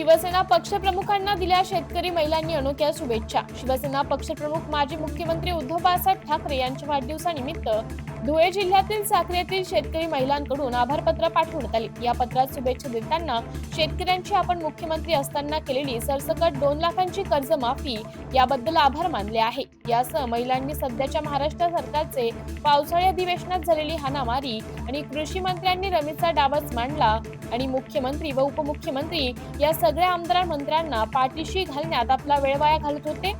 शिवसेना पक्षप्रमुखांना दिल्या शेतकरी महिलांनी अनोख्या शुभेच्छा. शिवसेना पक्षप्रमुख माजी मुख्यमंत्री उद्धव बाळासाहेब ठाकरे यांच्या वाढदिवसानिमित्त धुळे जिल्ह्यातील साखरेतील शेतकरी महिलांकडून आभारपत्र पाठवण्यात आली. या पत्रात शुभेच्छा देताना शेतकऱ्यांची आपण मुख्यमंत्री असताना केलेली सरसकट दोन लाखांची कर्जमाफी याबद्दल आभार मानले आहे. यासह महिलांनी सध्याच्या महाराष्ट्र सरकारचे पावसाळी अधिवेशनात झालेली हाणामारी आणि कृषी मंत्र्यांनी रमेशचा डावच मांडला आणि मुख्यमंत्री व उपमुख्यमंत्री या सगळ्या आमदार मंत्र्यांना पाठीशी घालण्यात आपला वेळ वाया घालत होते.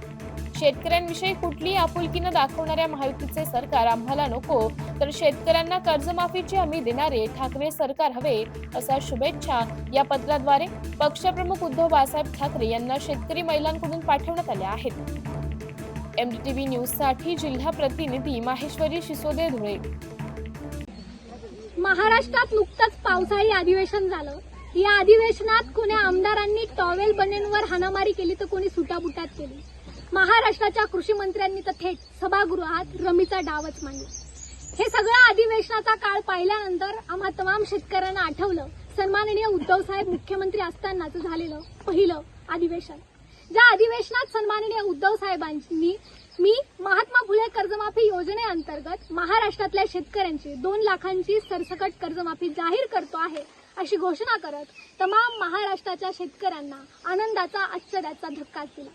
शेतकऱ्यांविषयी कुठलीही आपुलकीनं दाखवणाऱ्या महायुतीचे सरकार आम्हाला नको. तर शेतकऱ्यांना कर्जमाफीची हमी देणारे ठाकरे सरकार हवे असा शुभेच्छा या पत्राद्वारे पक्षप्रमुख उद्धव बाळासाहेब ठाकरे यांना शेतकरी महिलांकडून पाठवण्यात आल्या आहेत. एमडीटीव्ही न्यूजसाठी जिल्हा प्रतिनिधी माहेश्वरी शिसोदे धुळे. महाराष्ट्रात नुकतंच पावसाळी अधिवेशन झालं. या अधिवेशनात कोणी आमदारांनी टॉवेल बनेनवर हाणामारी केली तर कोणी सुटाबुटात केली? महाराष्ट्राच्या कृषी मंत्र्यांनी तर थेट सभागृहात रमीचा डावच मांडला. हे सगळं अधिवेशनाचा काळ पाहिल्यानंतर आम्हा तमाम शेतकऱ्यांना आठवलं. सन्माननीय उद्धव साहेब मुख्यमंत्री असतानाच झालेलं पहिलं अधिवेशन. ज्या अधिवेशनात सन्माननीय उद्धव साहेबांनी मी महात्मा फुले कर्जमाफी योजनेअंतर्गत महाराष्ट्रातल्या शेतकऱ्यांची दोन लाखांची सरसकट कर्जमाफी जाहीर करतो आहे अशी घोषणा करत तमाम महाराष्ट्राच्या शेतकऱ्यांना आनंदाचा आश्चर्याचा धक्का दिला.